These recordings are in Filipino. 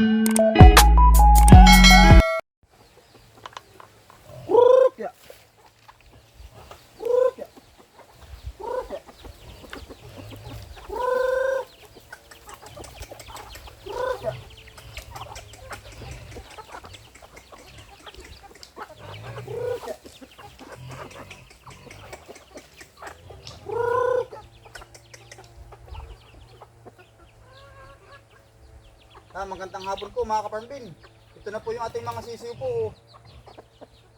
Ah, magandang hapon po mga kaparmbin. Ito na po yung ating mga sisiw po.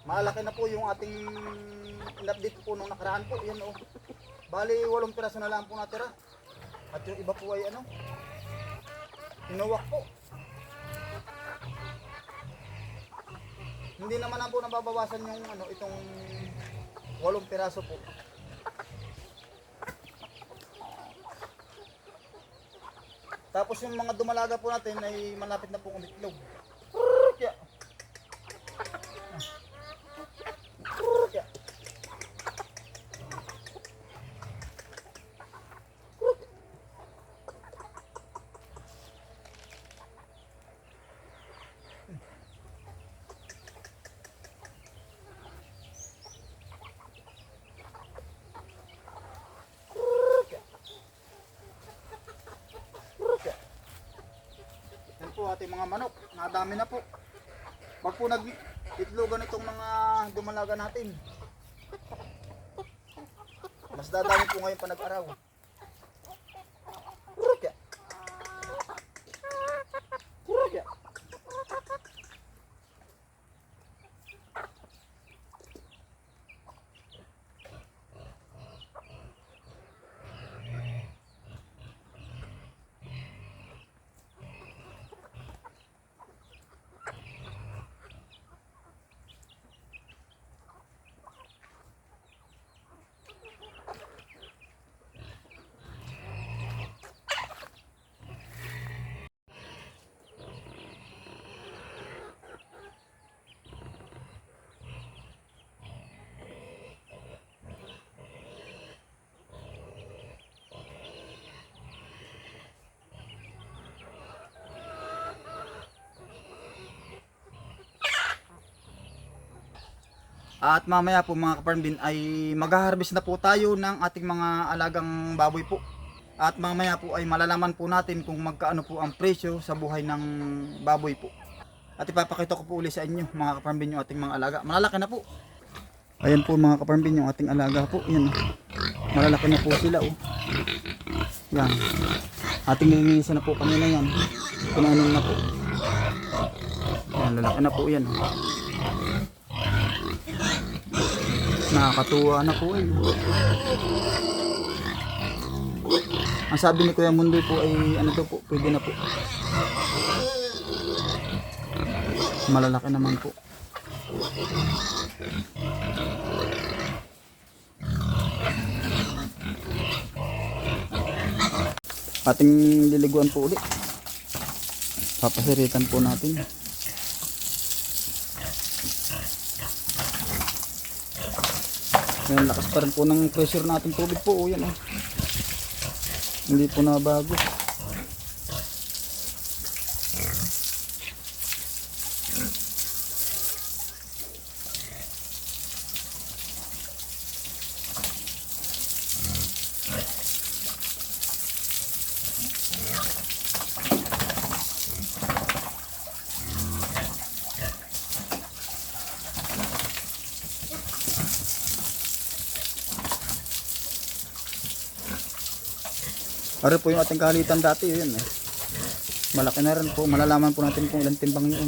Malaki na po yung ating in-update po nung nakaraan po. Yan oh. Bali, walong piraso na lang po natira. At yung iba po ay ano, tinuwak po. Hindi naman na po nababawasan yung ano, itong walong piraso po. Tapos yung mga dumalaga po natin ay malapit na pong umitlog. Kya. Kya. Yan po ating mga manok. Nadami na po. Pag po nag-itlogan itong mga dumalaga natin. Mas dadami po ngayon pa nag-araw. At mamaya po mga kaparmbin ay mag-harvest na po tayo ng ating mga alagang baboy po. At mamaya po ay malalaman po natin kung magkaano po ang presyo sa buhay ng baboy po. At ipapakita ko po uli sa inyo mga kaparmbin yung ating mga alaga. Malalaki na po. Ayan po mga kaparmbin yung ating alaga po. Yan. oh. Malalaki na po sila oh. Yan. Ating nilinisan na po kanina yan. Pinanon na po. Yan, lalaki na po yan. oh. Nakakatuwa na po eh. Ang sabi ni Kuya Mundoy po ay ano to po, pwede na po. Malalaki naman po. Ating liliguan po ulit. Papasiritan po natin. Ayan, lakas pa rin po ng pressure natin tubig po. O, yan, oh. Hindi po na Ano po yung ating kalitan dati, yun eh. Malaki na rin po. Malalaman po natin kung ilang timbang yun.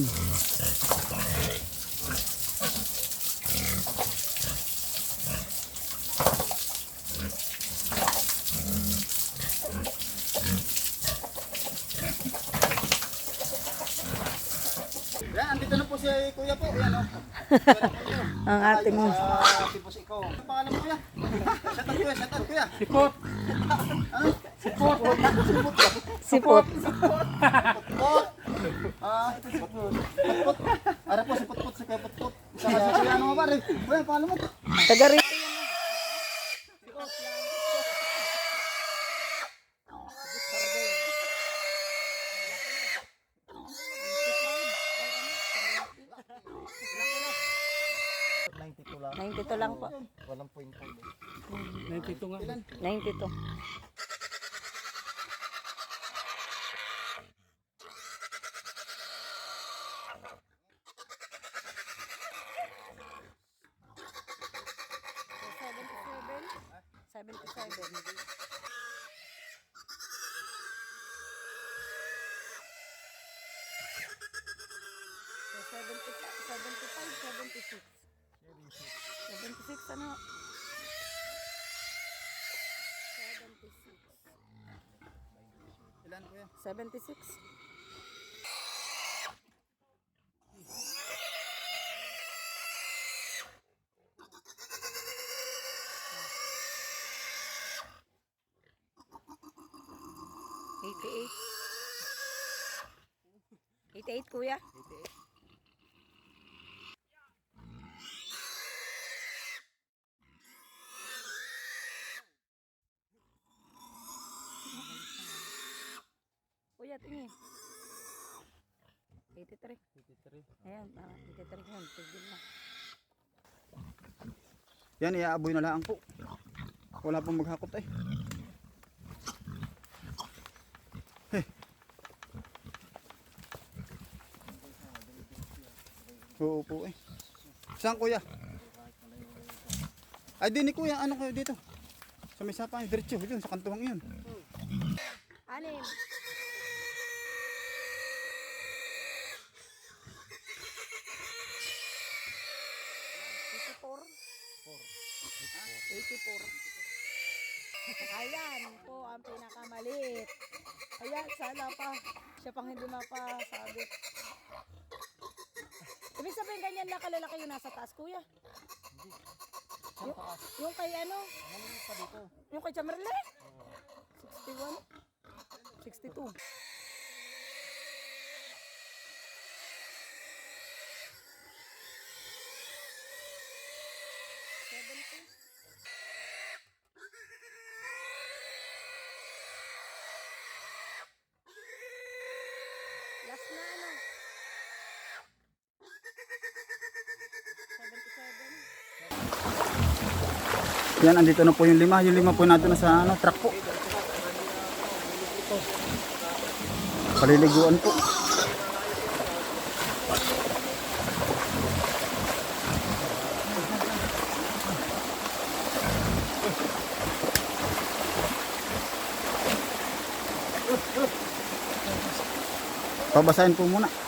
Yan, andito na po si Kuya po. Yan, oh. Ang ating mo. Sa Tipos ikaw. Ano pangalan mo kuya? Shout out kuya, shout out kuya. Sipot. Ano? Sipot. Sipot. Sipot. Ah, ito sipot. Sipot. Ara po, sipot-pot, sipot-pot. Kaya ano ba, Rick? Well, paano mo? Taga Rick. lang po. Walang point 92 nga. 92. Seventy-seven. So, 75, 75, 76. 76 ano? 76. Ilan kuya? 76. 88 kuya. 88. Kuya, tingin. 83. 83. Ayan, tama. 83 yun. Tigil na. Yan, iaaboy na lang po. Wala pong maghakot eh. Oo po eh. Saan kuya? Ay di ni kuya, ano kayo dito? Sa may sapang, diretso, yun, sa kantuhang yun. Anim. Eighty-four. Eighty-four. Ayan po ang pinakamaliit. Ayan, sana pa. Siya pang hindi mapasabit. Ibig sabihin ganyan na kalalaki yung nasa taas, kuya? Yung, yung kay ano? Yung kay Chamerle? 61? 62. Seventy. Last na ano? Yan, andito na po yung lima. Yung lima po natin sa ano, truck po. Paliliguan po. Pabasahin po muna.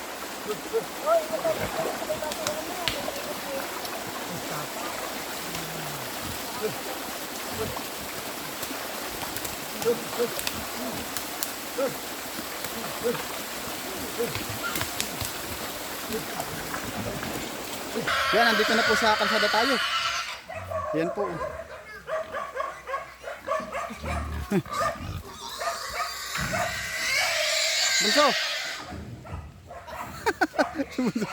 Yan, nandito na po sa kalsada tayo. Yan po. Bunso! Bunso.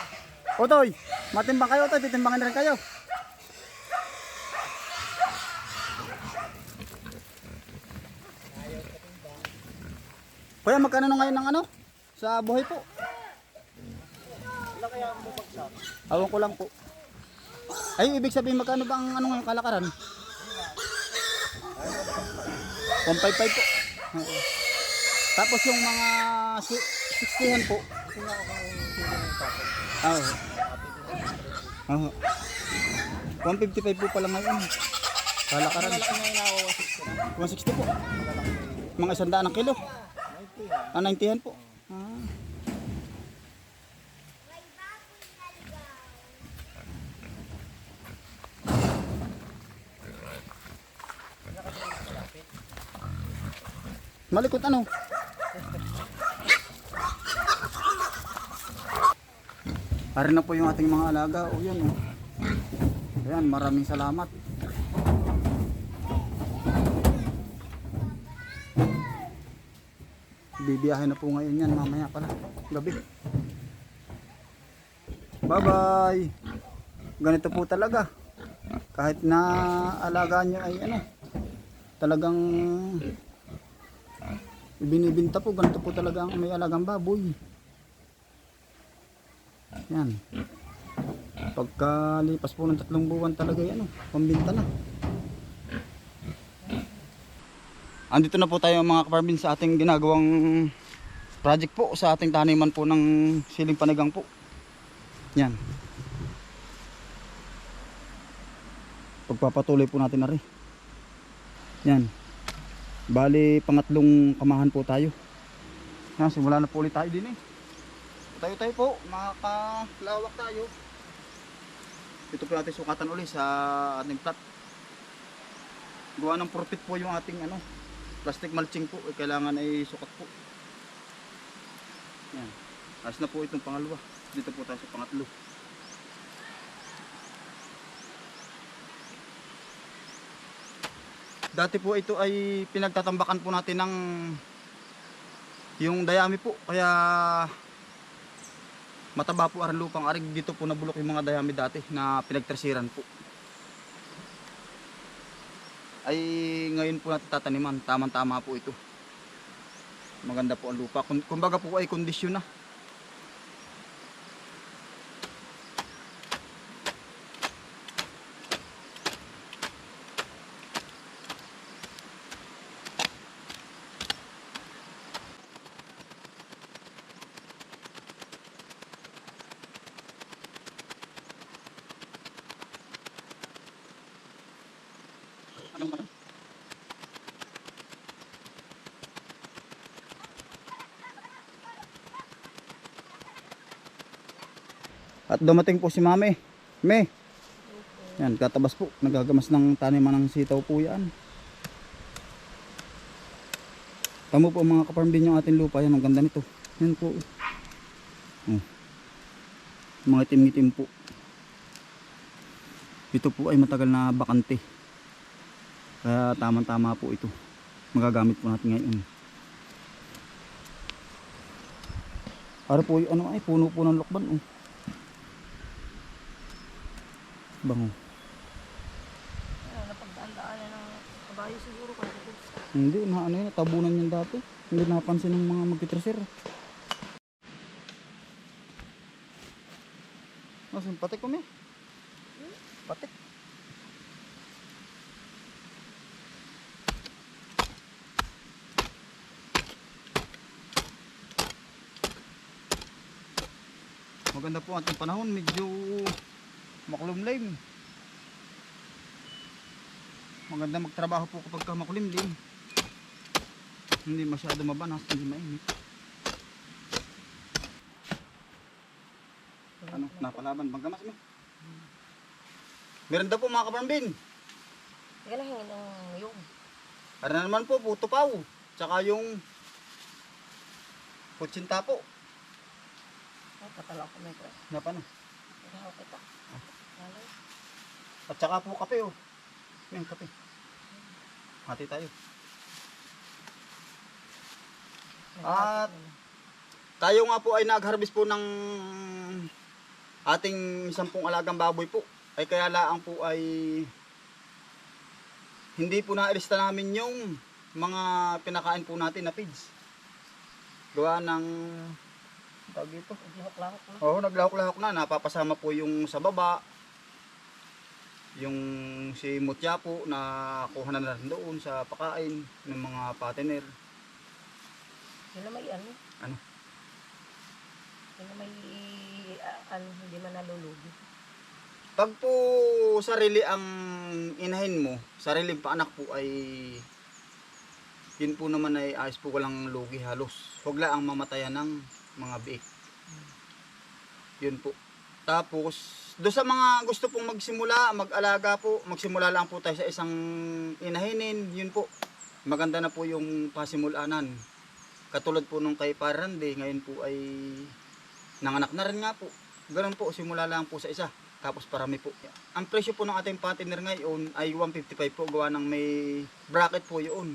Otoy, matimbang kayo, Otoy. Titimbangan na rin kayo. Kuya, magkano na ngayon ng ano? Sa buhay po? Awan ko lang po. Ay, ibig sabihin magkano ba ang ano ngayon kalakaran? 155 po. Tapos yung mga si- 60 po. Ah, Oo. Oo. 155 po pala ngayon. Kalakaran. 160 po. Mga isandaan ng kilo. Ah, 90 po. Ah. Malikot ano? Pare na po yung ating mga alaga. O yan o. Ayan, maraming salamat. Bibiyahe na po ngayon yan mamaya pala. Gabi. Bye bye. Ganito po talaga. Kahit na alaga nyo ay ano. Talagang binibinta po. Ganito po talaga ang may alagang baboy. Yan. Pagkalipas po ng tatlong buwan talaga yan, oh, pambinta na. Andito na po tayo mga kaparbin sa ating ginagawang project po sa ating taniman po ng siling panigang po. Yan. Pagpapatuloy po natin na rin. Yan. Bali, pangatlong kamahan po tayo. Yan, simula na po ulit tayo din eh. Tayo tayo po, makakalawak tayo. Ito po natin sukatan ulit sa ating plat. Gawa ng profit po yung ating ano, plastic mulching po. Eh, kailangan ay sukat po. Yan. Ayos na po itong pangalawa. Dito po tayo sa pangatlo. Dati po ito ay pinagtatambakan po natin ng yung dayami po. Kaya mataba po ang lupang arig dito po nabulok yung mga dayami dati na pinagtresiran po. Ay ngayon po natin tataniman. Tamang-tama po ito. Maganda po ang lupa. Kumbaga po ay kondisyon na. At dumating po si Mami. Me. Yan, katabas po. Nagagamas ng taniman ng sitaw po yan. Tamo po mga kaparm din yung ating lupa. Yan, ang ganda nito. Yan po. Oh. Mga itim-itim po. Ito po ay matagal na bakante. Kaya tamang-tama po ito. Magagamit po natin ngayon. Para po yung ano ay puno po ng lokban. Oh. Bango. Ano, napagdaan-daanan ng kabayo siguro ano. Hindi, na ano yun, tabunan yan dati. Hindi napansin ng mga magkitreser. Nasaan patik ko may? Patik. Maganda po ang ating panahon, medyo makulumlim. Maganda magtrabaho po kapag ka makulimlim. Hindi masyado mabanas, hindi mainit. Ano, napalaban bang gamas mo? Meron daw po mga kaparambin. Teka lang, hingin ng yung. Para na naman po, puto paw. Tsaka yung putsinta po. Oh, katalaw ko may kres. Na Ikaw kita. Lalo. At tsaka po kape oh. Yung kape. Hati tayo. At tayo nga po ay nag-harvest po ng ating sampung alagang baboy po. Ay kaya laang po ay hindi po nailista namin yung mga pinakain po natin na feeds. Gawa ng tawag dito. Lahok-lahok na. Oo, naglahok-lahok na. Napapasama po yung sa baba. Yung si Mutya po na kuha na rin doon sa pakain ng mga partner. Yun na may ano. Ano? Yun na may ah, ano, hindi man nalulugi. Pag po sarili ang inahin mo, sariling paanak po ay yun po naman ay ayos po walang lugi halos. Huwag lang ang mamatayan ng mga biik. Yun po. Tapos, do sa mga gusto pong magsimula, mag-alaga po, magsimula lang po tayo sa isang inahinin, yun po. Maganda na po yung pasimulanan. Katulad po nung kay Parande, ngayon po ay nanganak na rin nga po. Ganun po, simula lang po sa isa. Tapos parami po. Ang presyo po ng ating partner ngayon ay 155 po gawa ng may bracket po yun.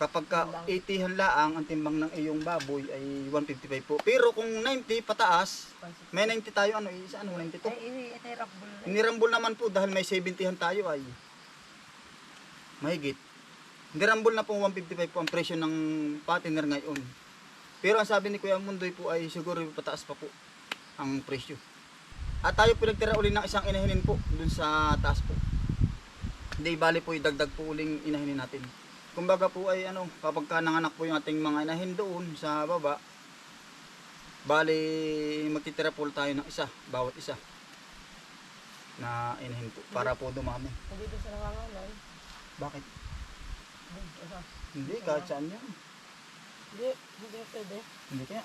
Kapag ka 80 laang ang timbang ng iyong baboy ay 155 po. Pero kung 90 pataas, may 90 tayo ano, isa ano 92. Ay, ito yung rakbol na. Nirambol naman po dahil may 70 tayo ay mahigit. Nirambol na po 155 po ang presyo ng partner ngayon. Pero ang sabi ni Kuya Mundoy po ay siguro pataas pa po. ang presyo. At tayo pinagtira uli ng isang inahinin po dun sa taas po. Hindi bali po idagdag po uling inahinin natin. Kumbaga po ay ano, kapag ka nanganak po yung ating mga inahin doon sa baba, bali magtitira po tayo ng isa, bawat isa na inahin po para po dumami. Hindi doon sa nangangalay. Bakit? Hindi, kahit saan yan. Hindi, hindi pwede. Hindi kaya.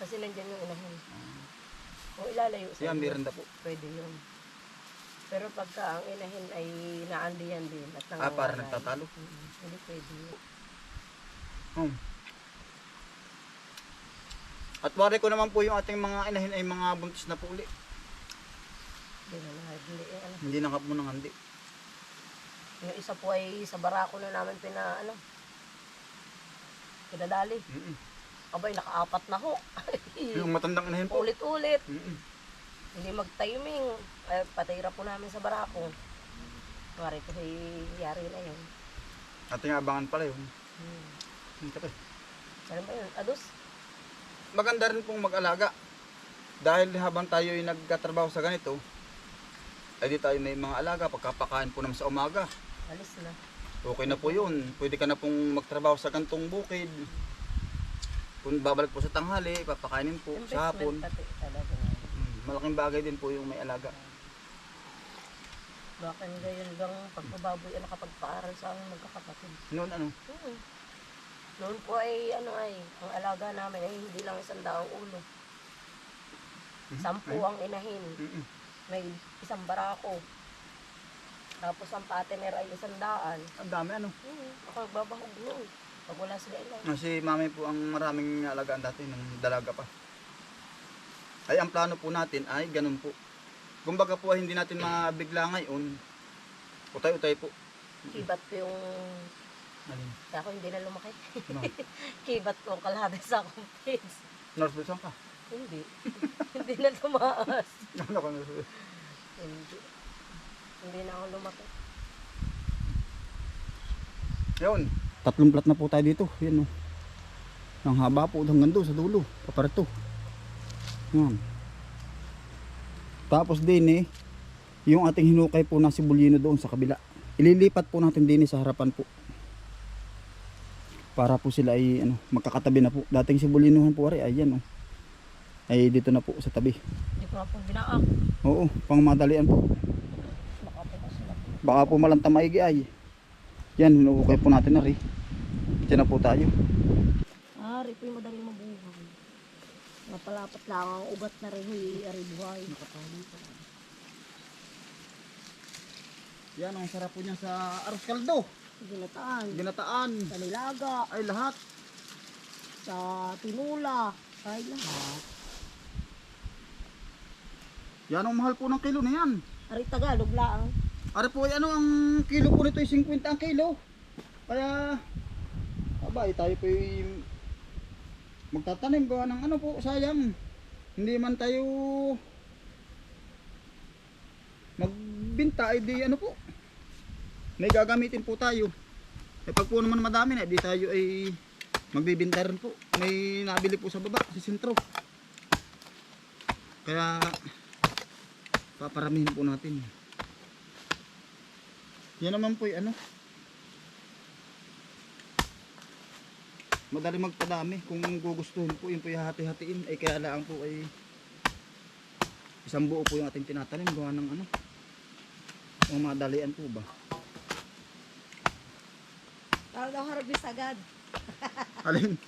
Kasi nandyan yung inahin. Kung ilalayo sa iyo, merenda po. pwede yun. Pero pagka ang inahin ay naandiyan din at Ah, para nagtatalo. mm, Hindi pwede. Hmm. At wari ko naman po yung ating mga inahin ay mga buntis na po uli. Hindi na nahadli. Eh, ano. Hindi nakap mo ng handi. Yung isa po ay sa barako na namin pina, ano, pinadali. Mm-mm. Abay, nakaapat na ho. Yung matandang inahin po. Ulit-ulit. Mm-mm. Hindi mag-timing. Ay, patira po namin sa barako. Mari ko yari na yun. Ating abangan pala yun. Hmm. Hmm, kapit. Ano ba yun? Ados? Maganda rin pong mag-alaga. Dahil habang tayo ay nagkatrabaho sa ganito, ay di tayo may mga alaga. Pagkapakain po naman sa umaga, Alis na. okay na po yun. Pwede ka na pong magtrabaho sa gantong bukid. Kung babalik po sa tanghali, papakainin po sa hapon. Pati talaga. Hmm, malaking bagay din po yung may alaga. Baka gayon lang pagpababoy ang nakapagpaaral sa aming magkakapatid. Noon ano? Hmm. Noon po ay ano ay, ang alaga namin ay hindi lang isang daang ulo. Sampu ang inahin. Mm-mm. May isang barako. Tapos ang partner ay isang daan. Ang dami ano. Hmm. Ako nagbabahog noon. Pag wala sila ilan. Kasi mami po ang maraming alagaan dati nung dalaga pa. Ay ang plano po natin ay ganun po. Kumbaga po hindi natin mabigla ngayon. Utay-utay po. Kibat ko yung... Alin? Ako hindi na lumaki. No. Kibat ko ang kalahati sa akong pigs. Nurse Wilson ka? Hindi. hindi na tumaas. Ano ka nurse Wilson? Hindi. Hindi na ako lumaki. Yun. Tatlong plat na po tayo dito. Yan o. Ang haba po hanggang doon sa dulo. Paparito. Yan. Tapos din eh, yung ating hinukay po na sibulino doon sa kabila. Ililipat po natin din eh sa harapan po. Para po sila ay ano, magkakatabi na po. Dating sibulinuhan po ari, ayan oh. Ay dito na po sa tabi. Hindi ko na po binaak. Oo, pang madalian po. Baka po kasi. Baka po malanta maigi ay. Yan, hinuukay po natin na rin. Diyan na po tayo. Ah, rin po yung madaling mabuhay. Napalapat lang ang ugat na rin huy, ari buhay. Yan, ang sarap po niya sa aros kaldo. Ginataan, Ginataan. sa nilaga, Ay, lahat. sa tinula, kahit lahat. Yan ang mahal po ng kilo na yan. Ari Tagalog lang. Ari po ay ano, ang kilo po nito ay 50 ang kilo. Kaya, abay, tayo po ay magtatanim gawa ng ano po, sayang. Hindi man tayo magbinta, ay di ano po. May gagamitin po tayo. Eh pag po naman madami na, di tayo ay magbibinta rin po. May nabili po sa baba, sa sentro. Kaya, paparamihin po natin. Yan naman po yung ano. Madali magpadami. Kung gugustuhin po yun po yung hati-hatiin. Ay kaya lang po ay isang buo po yung ating tinatanim. Gawa ng ano? Ang madalian po ba? Para daw harvest agad. alin?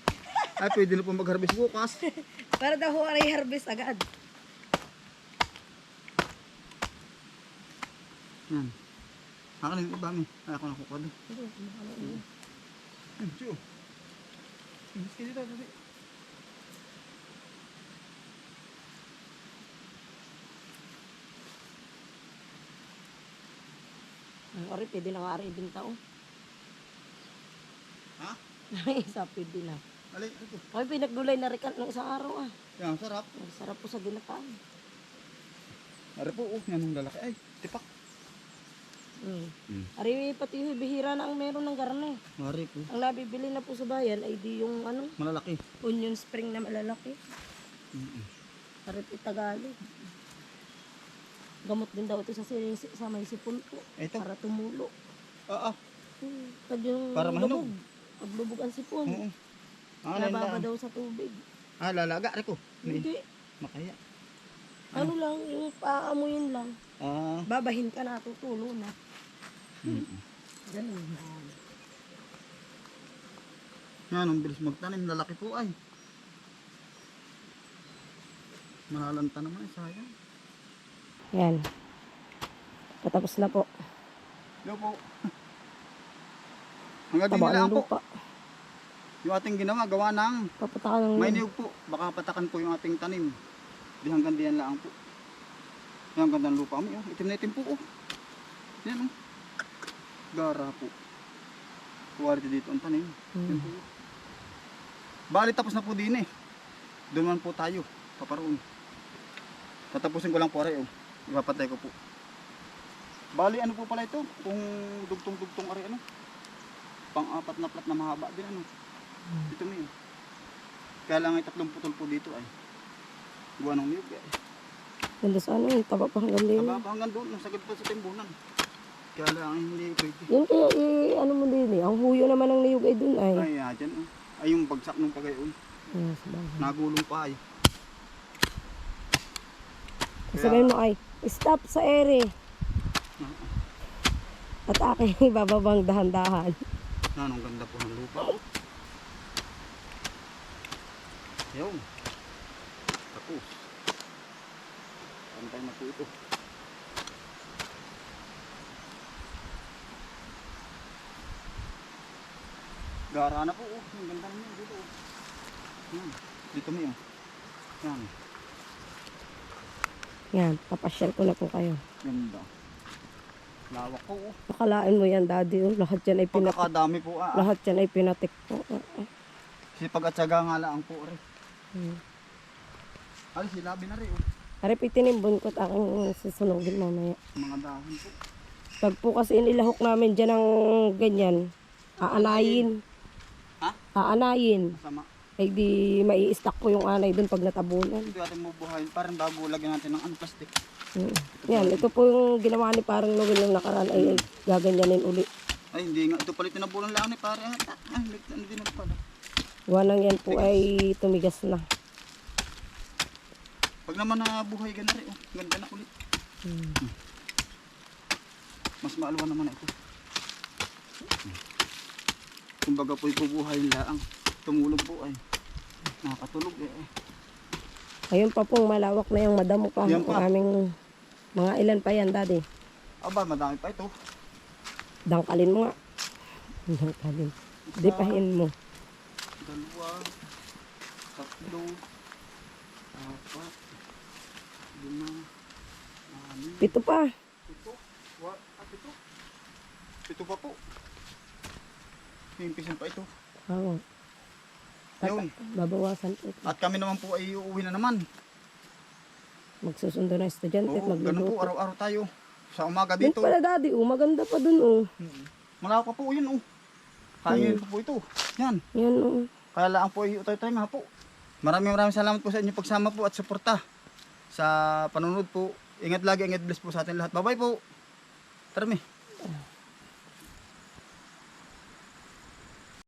Ay pwede na po mag-harvest bukas. Para daw aray harvest agad. yan. Akin yung iba mi ay ako nakukuha doon Hmm, tiyo. Ka dito, dali. Ang ari, pwede na nga ari ibinta oh. Ha? Isa pwede na. Alin, ito. Ay, pinaggulay na rikat ng isang araw ah. Yan, sarap. Ang sarap po sa ginataan. Ari po, oh, yan ang lalaki. Ay, tipak. Mm. Mm. Ari, pati yung bihira na ang meron ng garne. Ari po. Ang nabibili na po sa bayan ay di yung ano, Malalaki. onion spring na malalaki. Mm-mm. Harip Tagalog. Gamot din daw ito sa, si- sa may sipon po. Ito. Para tumulo. Oo. Hmm. Pag yung Para mahinog. lubog. Pag lubog ang sipon. Oo. Ah, Nababa daw sa tubig. Ah, lalaga rin ko. Hindi. Makaya. Ano lang, yung paamuyin lang. Ah. Babahin ka na, tutulo na. Ganun. Yan, ang bilis magtanim. Lalaki po ay. Mahalanta naman, sayang. Yan. Patapos na po. Yo po. Hanggang din nila po. lupa. Yung ating ginawa, gawa ng Papatakan may niyog po. Baka patakan po yung ating tanim. Di hanggang diyan lang po. Yan, ganda ng lupa. Oh. Itim na itim po. Oh. Yan oh. Gara po. Quality dito ang tanim. Po. Bali tapos na po din eh. Doon man po tayo. Paparoon. Tatapusin ko lang po aray oh. Ipapatay ko po. Bali ano po pala ito? Kung dugtong-dugtong aray ano? Pang-apat na plat na mahaba din ano? Ito mo yun. Kaya lang ay tatlong putol po dito ay. Gawa ng niyog eh. Ganda sa ano, yung taba pa hanggang din. Haba pa hanggang doon, nasa gitna sa timbunan. Kaya lang hindi pwede. Yun kaya, eh, ano mo din eh. Ang huyo naman ng niyog ay dun ay. Ay, ah, dyan oh. Ay, yung bagsak nung pagayon. Yes. Nagulong pa ay. Sabihin mo ay, stop sa ere. At aking bababang dahan-dahan. Yan, ang ganda po ng lupa. Yun. Tapos. Pantay na po Gara na po. Oh. Ang ganda naman dito. Oh. Yan. Dito mo. Yan. Yan, papasyal ko na po kayo. Ganda. Lawak po. Oh. Nakalain mo yan, daddy. Oh. Lahat yan ay pinatik. Pagkakadami po. Ah. ah. Lahat yan ay pinatik po. Ah, ah. Sipag at syaga nga lang po. Rin. Hmm. Ay, silabi na rin. Oh. Harap itinimbon ko at aking susunugin mamaya. Mga dahon po. Pag po kasi inilahok namin dyan ng ganyan, aanayin. Ha? Aanayin. Masama. Ay di mai-stack po yung anay dun pag natabunan. Hindi natin mabuhayin. Parang bago lagyan natin ng ano, plastic. Hmm. Yan, ito po yung ginawa ni parang Noel yung nakaraan ay, ay gaganyanin uli. Ay, hindi nga. Ito pala tinabunan lang ni pare. Ah, ah, ano ako pala. Gawa nang yan po ay tumigas na. Pag naman nabuhay ka na rin. Oh, ganda na ulit. Hmm. Mas maalwa naman na ito. Kumbaga po ipubuhayin lang. Tumulog po ay. Nakakatulog eh. eh. Ayun pa pong malawak na yung madamo pa. Yan pa. aming mga ilan pa yan, daddy. Aba, madami pa ito. Dangkalin mo nga. Dangkalin. Dipahin mo. Dalawa. Tatlo. Apat. Lima. Anim. Pito pa. Pito. What? Ah, pito. Pito pa po. Himpisan pa ito. Oo. Yun. Babawasan po. ito. At kami naman po ay uuwi na naman. Magsusundo na estudyante at Oo, ganun po, magluluto. araw-araw tayo. Sa umaga Yun dito. pala, daddy. Oh, maganda pa dun, oh. Malaki pa po yun, oh. Kain po po ito. Yan. Yan, oh. Kaya lang po ay utay-utay nga po. Maraming maraming salamat po sa inyo pagsama po at suporta sa panunod po. Ingat lagi, ingat bless po sa atin lahat. Bye-bye po. Tara mi.